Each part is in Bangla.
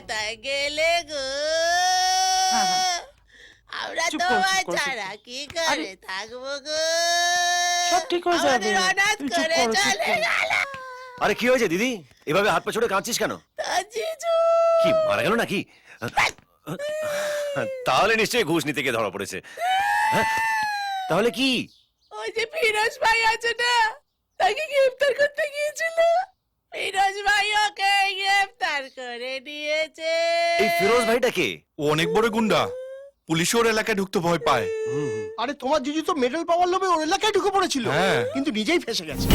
কোথায় গেলে গো। হ্যাঁ, হ্যাঁ। আমরা চুপ ছাড়া কি করে থাকব গো? সব ঠিক হয়ে যাবে। অনাথ করে চলে গেল। আরে কি হয়েছে দিদি? এভাবে হাত পা ছড়ে কাঁদছিস কেন? কি মারা গেল নাকি? তাহলে নিশ্চয়ই ঘুষ নিতে গিয়ে ধরা পড়েছে। হ্যাঁ? তাহলে কি? ওই যে ফিরোজ ভাই আছে না তাকে গ্রেফতার করতে গিয়েছিল। ফিরোজ ভাই ওকে এই ফিরোজ ভাইটা কে ও অনেক বড় গুন্ডা। পুলিশ ওর এলাকায় ঢুকতে ভয় পায়। আরে তোমার জিজু তো মেডেল পাওয়ার লোভে ওর এলাকায় ঢুকে পড়েছিল। হ্যাঁ। কিন্তু নিজেই ফেসে গেছে।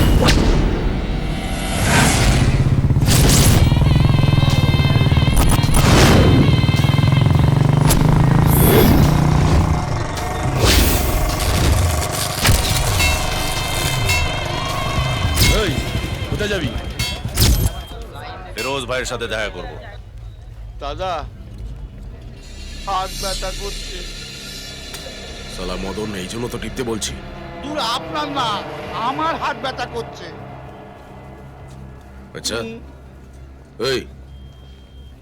এই কোথায় যাবি? ফিরোজ ভাইয়ের সাথে দেখা করব। দাদা হাত ব্যথা করছে সালা মদন এই জন্য তো টিপতে বলছি দূর আপনার না আমার হাত ব্যথা করছে আচ্ছা এই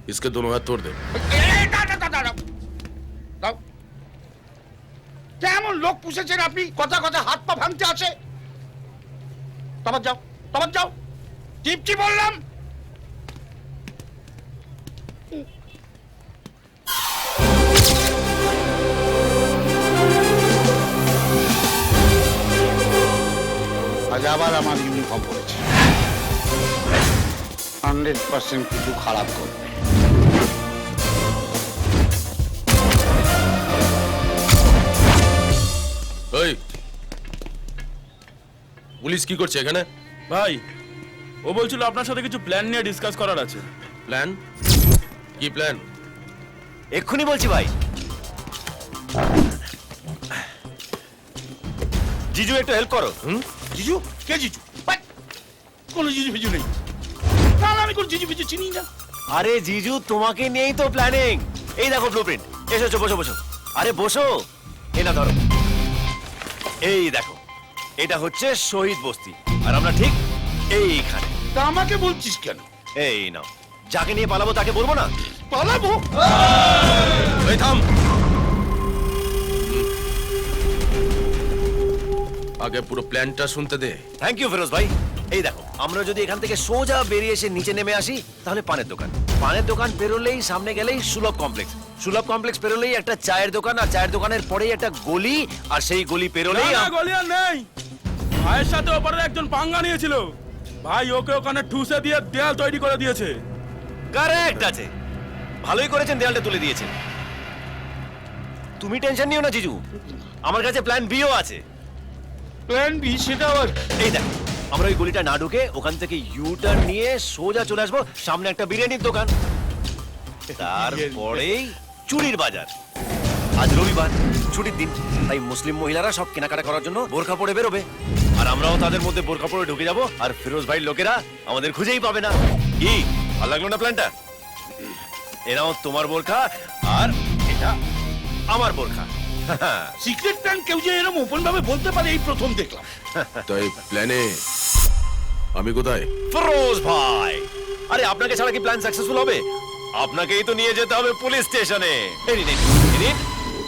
इसके दोनों हाथ तोड़ दे এই, দাঁড়া, দাঁড়া, দাঁড়া। দাও। কেমন লোক পুষেছেন আপনি কথা কথা হাত পা ভাঙতে আছে তারপর যাও তারপর যাও টিপটি বললাম আবার আমার ইউনিফর্ম পড়েছে হান্ড্রেড পার্সেন্ট কিছু খারাপ করবে। এই পুলিশ কি করছে এখানে? ভাই ও বলছিল আপনার সাথে কিছু প্ল্যান নিয়ে ডিসকাস করার আছে। প্ল্যান কি প্ল্যান এক্ষুনি বলছি ভাই। জিজু একটু হেল্প করো। হুম? জিজু? কে জিজু! কোনো জিজু ফিজু নেই। না না, আমি কোনো জিজু ফিজু চিনি না। আরে জিজু তোমাকে নিয়েই তো প্ল্যানিং এই দেখো ব্লুপ্রিন্ট এসো এসো, বসো বসো। আরে বসো। এ না ধরো। এই দেখো। এটা হচ্ছে শহীদ বস্তি। আর আমরা ঠিক এইখানে। তা আমাকে বলছিস কেন? এই নাও। যাকে নিয়ে পালাবো তাকে বলব না? পালাবো? এই থাম। আগে পুরো প্ল্যানটা শুনতে দে। থ্যাংক ইউ ফিরোজ ভাই। এই দেখো আমরা যদি এখান থেকে সোজা বেরিয়ে এসে নিচে নেমে আসি তাহলে পানের দোকান। পানের দোকান পেরোলেই সামনে গেলেই সুলভ কমপ্লেক্স। সুলভ কমপ্লেক্স পেরোলেই একটা চায়ের দোকান আর চায়ের দোকানের পরেই একটা গলি আর সেই গলি পেরোলেই না, না, আম- নেই। ভাইয়ের সাথে ওপারে একজন পাঙ্গা নিয়েছিল। ভাই ওকে ওখানে ঠুসে দিয়ে দেয়াল তৈরি করে দিয়েছে। কারেক্ট আছে। ভালোই করেছেন দেয়ালটা তুলে দিয়েছেন। তুমি টেনশন নিও না জিজু। আমার কাছে প্ল্যান বিও আছে। প্ল্যান বি সেটা আবার এই দেখ, আমরা ওই গলিটা না ঢুকে ওখান থেকে ইউ টার্ন নিয়ে সোজা চলে আসব। সামনে একটা বিরিয়ানির দোকান। তারপরেই চুরির বাজার। আজ রবিবার, ছুটির দিন, তাই মুসলিম মহিলারা সব কেনাকাটা করার জন্য বোরখা পরে বেরোবে। আর আমরাও তাদের মধ্যে বোরখা পরে ঢুকে যাব, আর ফিরোজ ভাইয়ের লোকেরা আমাদের খুঁজেই পাবে না। কি? ভালো লাগল না প্ল্যানটা এরাও তোমার বোরখা, আর এটা আমার বোরখা। সিক্রেট প্ল্যান কেউ যে এরকম ওপেন ভাবে বলতে পারে এই প্রথম দেখলাম। তাই প্ল্যানে আমি কোথায়? ফিরোজ ভাই। আরে আপনাকে ছাড়া কি প্ল্যান সাকসেসফুল হবে? আপনাকেই তো নিয়ে যেতে হবে পুলিশ স্টেশনে। এই নিন,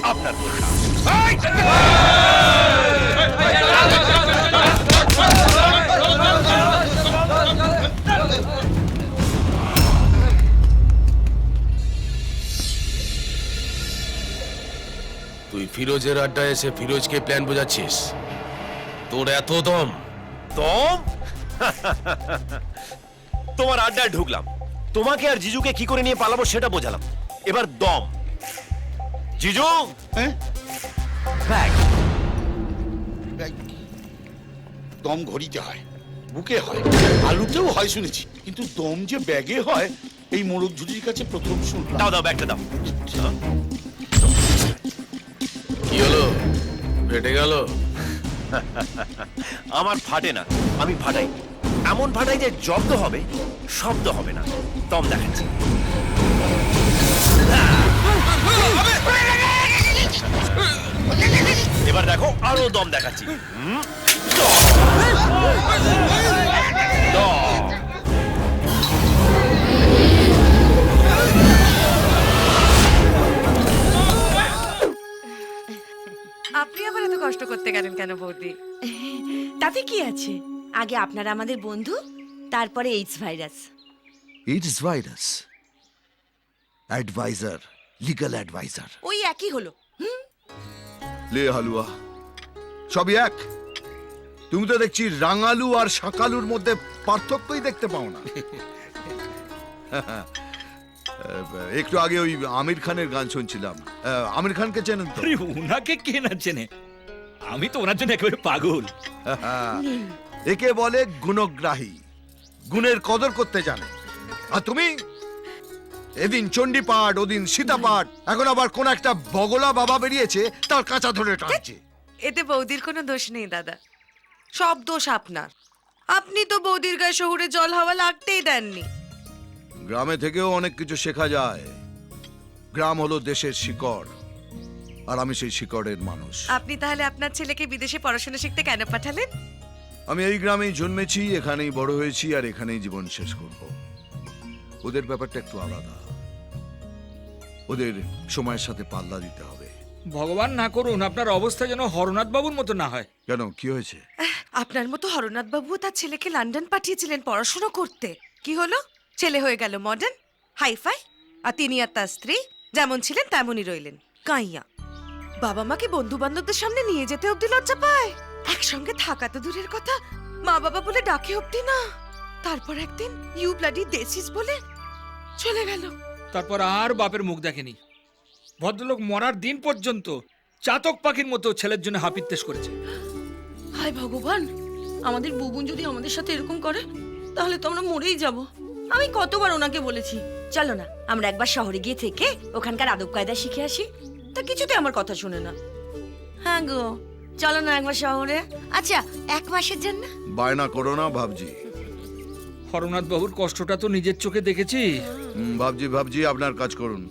আপনার বোরখা ফিরোজের আড্ডায় এসে ফিরোজকে প্ল্যান বোঝাচ্ছিস? তোর এত দম। দম? তোমার আড্ডায় ঢুকলাম। তোমাকে আর জিজুকে কি করে নিয়ে পালাবো সেটা বোঝালাম। এবার দম। জিজু? হ্যাঁ? ব্যাগ। দম ঘড়িতে হয় বুকে হয় আলুতেও হয় শুনেছি। কিন্তু দম যে ব্যাগে হয় এই মোরগ ঝুড়ির কাছে প্রথম শুনলাম। দাও দাও ব্যাগটা দাও। ফেটে গেল। আমার ফাটে না, আমি ফাটাই। এমন ফাটাই যে জব্দ হবে, শব্দ হবে না। দম দেখাচ্ছি। এবার দেখো, আরও দম দেখাচ্ছি। দম। কেন বৌদি? তাতে কি আছে? আগে আপনারা আমাদের বন্ধু তারপরে AIDS virus. It's virus? Adviser legal adviser ওই একই হলো লে হালুয়া সবই এক। তুমি তো দেখছি রাঙালু আর শাকালুর মধ্যে পার্থক্যই দেখতে পাও না। একটু আগে ওই আমির খানের গান শুনছিলাম। আহ, আমির খানকে চেনেন তো? ওনাকে কে না চেনে? আমি তো ওনার জন্য একেবারে পাগল। একে বলে গুণগ্রাহী। গুণের কদর করতে জানে। আর তুমি? এদিন চণ্ডীপাঠ ওদিন সীতাপাঠ এখন আবার কোন একটা বগলা বাবা বেরিয়েছে তার কাঁচা ধরে টানছে। এতে বৌদির কোনো দোষ নেই দাদা। সব দোষ আপনার। আপনি তো বৌদির গায়ে শহুরে জল হাওয়া লাগতেই দেননি। গ্রামে থেকেও অনেক কিছু শেখা যায়। গ্রাম হলো দেশের শিকড়। আর আমি সেই শিকড়ের মানুষ। আপনি তাহলে আপনার ছেলেকে বিদেশে পড়াশোনা শিখতে কেন পাঠালেন? আমি এই গ্রামেই জন্মেছি এখানেই বড় হয়েছি আর এখানেই জীবন শেষ করব। ওদের ব্যাপারটা একটু আলাদা। ওদের সময়ের সাথে পাল্লা দিতে হবে। ভগবান না করুন আপনার অবস্থা যেন হরনাথ বাবুর মতো না হয়। কেন কি হয়েছে? আপনার মতো হরনাথ বাবু তার ছেলেকে লন্ডন পাঠিয়েছিলেন পড়াশোনা করতে। কি হলো? ছেলে হয়ে গেল মডার্ন হাইফাই আর তিনি আর তার স্ত্রী যেমন ছিলেন তেমনই রইলেন। কাইয়া। বাবা মাকে বন্ধু বান্ধবদের সামনে নিয়ে যেতে অব্দি লজ্জা পায়। একসঙ্গে থাকা তো দূরের কথা। মা বাবা বলে ডাকে অব্দি না। তারপর একদিন ইউ ব্লাডি দেশিস বলে চলে গেল। তারপর আর বাপের মুখ দেখেনি। ভদ্রলোক মরার দিন পর্যন্ত চাতক পাখির মতো ছেলের জন্য হাপিত্তেশ করেছে। হায় ভগবান আমাদের বুবুন যদি আমাদের সাথে এরকম করে তাহলে তো আমরা মরেই যাব। আমি কতবার ওনাকে বলেছি চলো না আমরা একবার শহরে গিয়ে থেকে ওখানকার আদব কায়দা শিখে আসি। তা কিছুতে আমার কথা শুনে না। হ্যাঁ গো চলো না একবার শহরে। আচ্ছা এক মাসের জন্য? বায়না করো না ভাবজি। হরনাথ বাবুর কষ্টটা তো নিজের চোখে দেখেছি। হুম, ভাবজি ভাবজি আপনার কাজ করুন।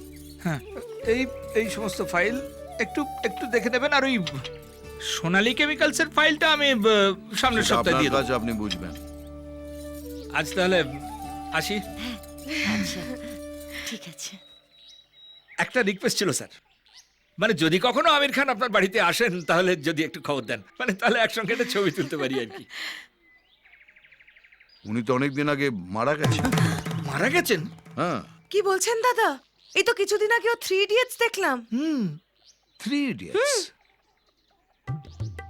হ্যাঁ এই এই সমস্ত ফাইল একটু একটু দেখে দেবেন আর ওই সোনালী কেমিক্যালসের ফাইলটা আমি আহ, সামনের সপ্তাহে আপনার দিয়ে দেবো। কাজ আপনি বুঝবেন। আজ তাহলে আসি। আচ্ছা। ঠিক আছে। একটা রিকোয়েস্ট ছিল স্যার। মানে যদি কখনো আমির খান আপনার বাড়িতে আসেন তাহলে যদি একটু খবর দেন। মানে তাহলে একসঙ্গে একটা ছবি তুলতে পারি আর কি। উনি তো অনেকদিন আগে মারা গেছেন। মারা গেছেন? হ্যাঁ। কি বলছেন দাদা? এই তো কিছুদিন আগে ও থ্রি ইডিয়টস দেখলাম। হুম। থ্রি ইডিয়টস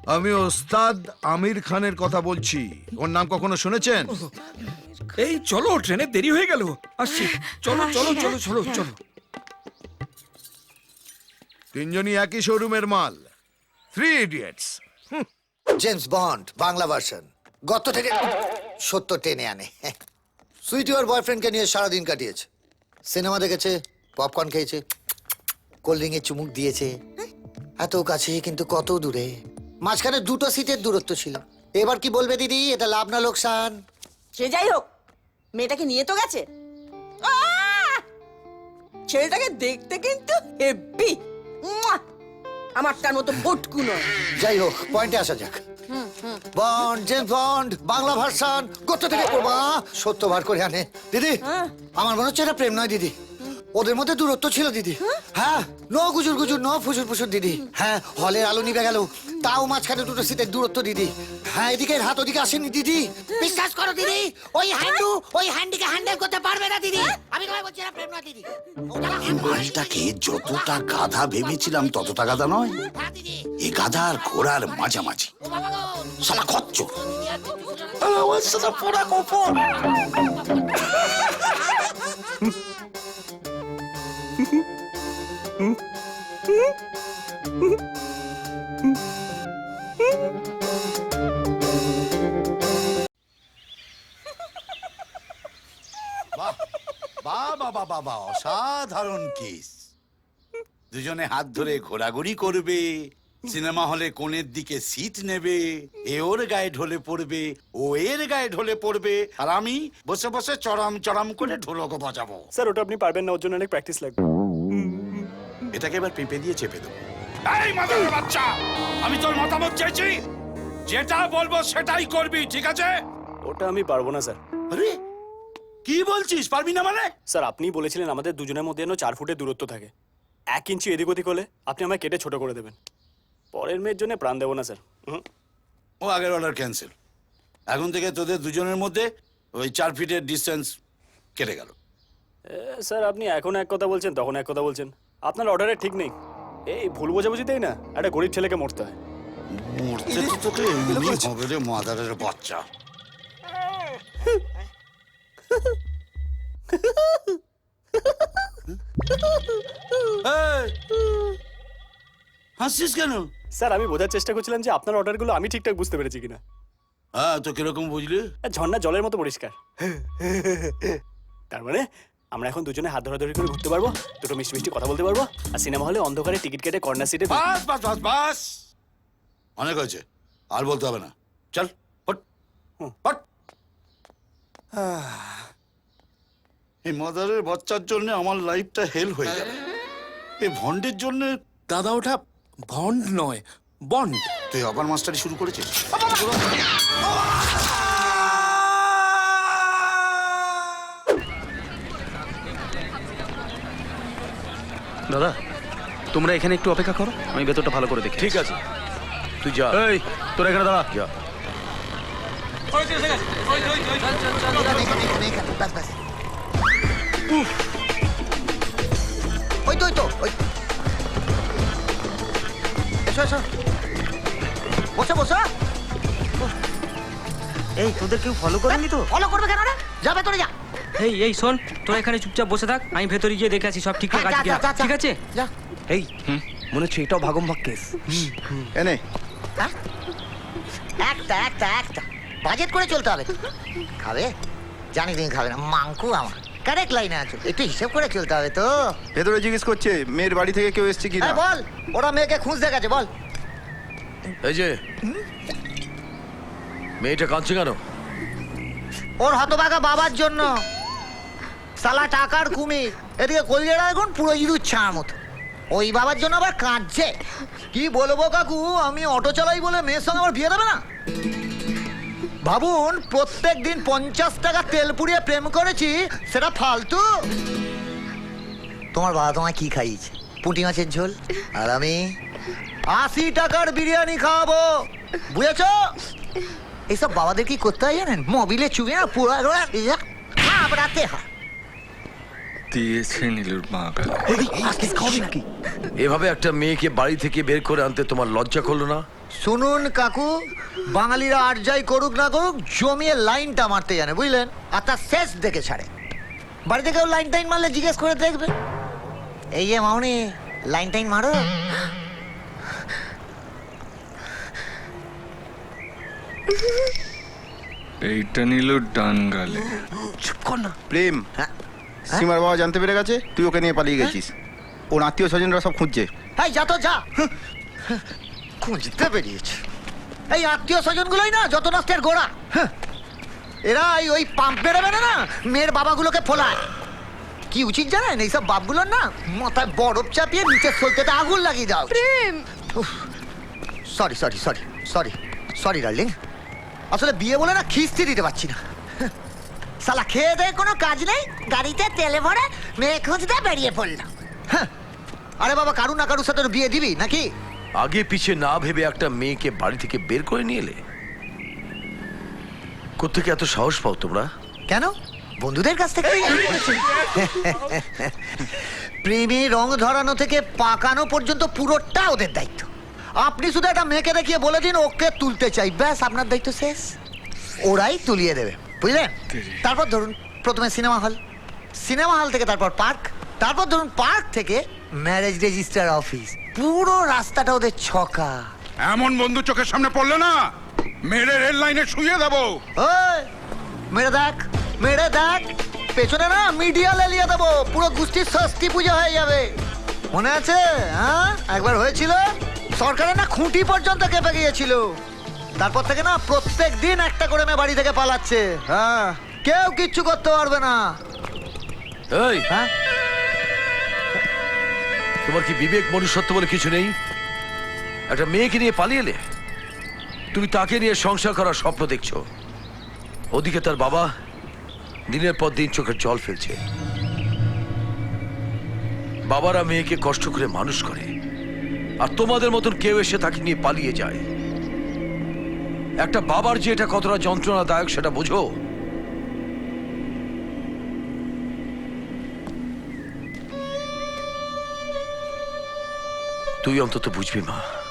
আমি ওস্তাদ আমির খানের কথা বলছি। ওর নাম কখনো শুনেছেন? এই চলো ট্রেনে দেরি হয়ে গেল। আসছি। চলো চলো চলো চলো চলো। তিনজনই একই শোরুমের মাল। Three idiots James Bond Bangla version গত থেকে সত্য টেনে আনে। সুইটি ওর বয়ফ্রেন্ডকে নিয়ে সারাদিন কাটিয়েছে। সিনেমা দেখেছে পপকর্ন খেয়েছে কোল্ড ড্রিঙ্কে চুমুক দিয়েছে। এত কাছে কিন্তু কত দূরে। মাঝখানে দুটো সিটের দূরত্ব ছিল। এবার কি বলবে দিদি? এটা লাভ না লোকসান? সে যাই হোক মেয়েটাকে নিয়ে তো গেছে। ছেলেটাকে দেখতে কিন্তু হেব্বি আমারটার মতো ফটকু নয়। যাই হোক পয়েন্টে আসা যাক। Bond James Bond Bangla version কত থেকে করবা? সত্য বার করে আনে। দিদি আমার মনে হচ্ছে এটা প্রেম নয় দিদি। ওদের মধ্যে দূরত্ব ছিল দিদি। হ্যাঁ ন গুজুর গুজুর নো ফুসুর ফুসুর দিদি। হ্যাঁ হলের আলো নিবে গেল। তাও মাঝখানে দুটো সিটের দূরত্ব দিদি। হ্যাঁ এদিকে হাত ওদিকে আসেনি দিদি। বিশ্বাস করো দিদি ওই হ্যান্ডু ওই হ্যান্ডিকে হ্যান্ডেল করতে পারবে না দিদি। আমি তোমায় বলছি এটা প্রেম নয় দিদি। মালটাকে যতটা গাধা ভেবেছিলাম ততটা গাধা নয়। এ গাধার ঘোড়ার মাঝামাঝি। সালা খচ্চর। আমার সালা পোড়া কপর অসাধারণ কিস দুজনে হাত ধরে ঘোরাঘুরি করবে সিনেমা হলে কোণের দিকে সিট নেবে এ ওর গায়ে ঢলে পড়বে ও এর গায়ে ঢলে পড়বে আর আমি বসে বসে চড়াম চড়াম করে ঢোলক বাজাবো। স্যার ওটা আপনি পারবেন না ওর জন্য অনেক প্র্যাকটিস লাগবে। এটাকে এবার পেঁপে দিয়ে চেপে দেবো। এই মাদার বাচ্চা আমি তোর মতামত চাইছি যেটা বলব সেটাই করবি ঠিক আছে? ওটা আমি পারব না স্যার। আরে কি বলছিস? পারবি না মানে? স্যার আপনি বলেছিলেন আমাদের দুজনের মধ্যে যেন চার ফুটের দূরত্ব থাকে। এক ইঞ্চি এদিক ওদিক হলে আপনি আমায় কেটে ছোট করে দেবেন। পরের মেয়ের জন্য প্রাণ দেবো না স্যার। হুম। ও আগের অর্ডার ক্যান্সেল এখন থেকে তোদের দুজনের মধ্যে ওই চার ফিটের ডিস্টেন্স কেটে গেল। এ, স্যার আপনি এখন এক কথা বলছেন তখন এক কথা বলছেন। আপনার অর্ডারে ঠিক নেই। এই ভুল বোঝাবুঝি বোঝাবুঝিতেই না একটা গরিব ছেলেকে মরতে হয়। মরতে তো তোকে এমনি হবে রে মাদারের বাচ্চা। হাসছিস কেন? স্যার আমি বোঝার চেষ্টা করছিলাম যে আপনার অর্ডারগুলো আমি ঠিকঠাক বুঝতে পেরেছি কিনা। হ্যাঁ তো কীরকম বুঝলি? ঝর্ণা জলের মতো পরিষ্কার। তার মানে আমরা এখন দুজনে হাত ধরাধরি করে ঘুরতে পারব দুটো মিষ্টি মিষ্টি কথা বলতে পারব আর সিনেমা হলে অন্ধকারে টিকিট কেটে কর্নার সিটে বাস বাস বাস বাস। অনেক হয়েছে আর বলতে হবে না। চল হট হট এই মাদারের বাচ্চার জন্য আমার লাইফটা হেল হয়ে যাবে। এই ভন্ডের জন্য দাদা ওটা ভন্ড নয় বন্ড। তুই আবার মাস্টারি শুরু করেছিস? দাদা তোমরা এখানে একটু অপেক্ষা করো আমি ভেতরটা ভালো করে দেখি ঠিক আছে। তুই যা। এই তোরা এখানে দাঁড়া। যা। ওই তো ওই তো ওই এসো এসো বসো বসো এই তোদের কেউ ফলো করেনি তো? ফলো করবে কেন রে? যাবে তোরে যা। এই এই শোন তোরা এখানে চুপচাপ বসে থাক আমি ভেতরে গিয়ে দেখে আসি সব ঠিকঠাক হ্যাঁ, আছে যা, কিনা। যা, যা। ঠিক আছে? যা। এই মনে হচ্ছে এটাও ভাগমভাগ কেস এনে। হ্যাঁ? একটা একটা একটা। বাজেট করে চলতে হবে। খাবে? জানি তুমি খাবে না মাংকু আমার। কারেক্ট লাইনে আছো। একটু হিসেব করে চলতে হবে তো। ভেতরে জিজ্ঞেস করছে মেয়ের বাড়ি থেকে কেউ এসছে কি হ্যাঁ বল। ওরা মেয়েকে খুঁজতে গেছে বল। এই যে মেয়েটা কাঁদছে কেন? ওর হতভাগা বাবার জন্য। সালা টাকার কুমির এদিকে কলজেরা এখন পুরো ইঁদুর ছাড় মতো। ওই বাবার জন্য আবার কাঁদছে। কি বলব কাকু আমি অটো চালাই বলে মেয়ের সঙ্গে আমার বিয়ে দেবে না? ভাবুন প্রত্যেক দিন পঞ্চাশ টাকা তেল পুড়িয়ে প্রেম করেছি সেটা ফালতু। তোমার বাবা তোমায় কি খাইয়েছে? পুঁটি মাছের ঝোল? আর আমি আশি টাকার বিরিয়ানি খাওয়াবো। বুঝেছ? এইসব বাবাদের কি করতে হয় জানেন? মোবিলে চুবে না পুরো হয়। দিয়েছে নীলুর মা এভাবে একটা মেয়েকে বাড়ি থেকে বের করে আনতে তোমার লজ্জা করল না? শুনুন কাকু বাঙালিরা আর যাই করুক না করুক জমিয়ে লাইনটা মারতে জানে বুঝলেন? আর তার শেষ দেখে ছাড়ে। বাড়িতে কেউ লাইন টাইন মারলে জিজ্ঞেস করে দেখবে। এই যে মাউনি লাইন টাইন মারো। এইটা নিল ডান গালে। চুপ কর না। প্রেম হ্যাঁ। সীমার বাবা জানতে পেরে গেছে তুই ওকে নিয়ে পালিয়ে গেছিস। ওর আত্মীয় স্বজনরা সব খুঁজছে। এই যা তো যা। খুঁজতে বেরিয়েছে। এই আত্মীয় স্বজনগুলোই না যত নষ্টের গোড়া। হ্যাঁ। এরা এই ওই পাম্প বেরোবে না মেয়ের বাবাগুলোকে ফোলায়। কি উচিত জানেন? এইসব বাপগুলোর না মাথায় বরফ চাপিয়ে নিচের সলতেতে আগুন লাগিয়ে দাও। প্রেম! Sorry sorry sorry sorry sorry darling আসলে বিয়ে বলে না খিস্তি দিতে পারছি না। সালা খেয়ে দেয়ে কোনো কাজ নেই গাড়িতে তেলে ভরে মেয়ে খুঁজতে বেরিয়ে পড়লাম হ্যাঁ। আরে বাবা কারু না কারুর সাথে বিয়ে দিবি নাকি? আগে পিছে না ভেবে একটা মেয়েকে বাড়ি থেকে বের করে নিয়ে এলে? কোথেকে এত সাহস পাও তোমরা? কেন? বন্ধুদের কাছ থেকে? প্রেমে রং ধরানো থেকে পাকানো পর্যন্ত পুরোটা ওদের দায়িত্ব। আপনি শুধু একটা মেয়েকে দেখিয়ে বলে দিন ওকে তুলতে চাই। ব্যাস আপনার দায়িত্ব শেষ। ওরাই তুলিয়ে দেবে বুঝলেন তারপর ধরুন প্রথমে সিনেমা হল। সিনেমা হল থেকে তারপর পার্ক। তারপর ধরুন পার্ক থেকে ম্যারেজ রেজিস্টার অফিস পুরো রাস্তাটা ওদের ছকা। এমন বন্ধু চোখের সামনে পড়লে না মেরে রেল লাইনে শুয়ে দেবো। ওই মেরে দেখ মেরে দেখ। পেছনে না মিডিয়া লেলিয়ে দেবো পুরো গোষ্ঠীর ষষ্ঠী পূজা হয়ে যাবে। মনে আছে? হ্যাঁ? একবার হয়েছিল সরকারের না খুঁটি পর্যন্ত কেঁপে গিয়েছিল। তারপর থেকে না প্রত্যেক দিন একটা করে মেয়ে বাড়ি থেকে পালাচ্ছে। হ্যাঁ কেউ কিচ্ছু করতে পারবে না। এই হ্যাঁ? তোমার কি বিবেক মনুষ্যত্ব বলে কিছু নেই? একটা মেয়েকে নিয়ে পালিয়ে এলে তুমি তাকে নিয়ে সংসার করার স্বপ্ন দেখছ। ওদিকে তার বাবা দিনের পর দিন চোখের জল ফেলছে। বাবারা মেয়েকে কষ্ট করে মানুষ করে। আর তোমাদের মতন কেউ এসে তাকে নিয়ে পালিয়ে যায়। একটা বাবার যে এটা কতটা যন্ত্রণাদায়ক সেটা বুঝো। তুই অন্তত বুঝবি মা।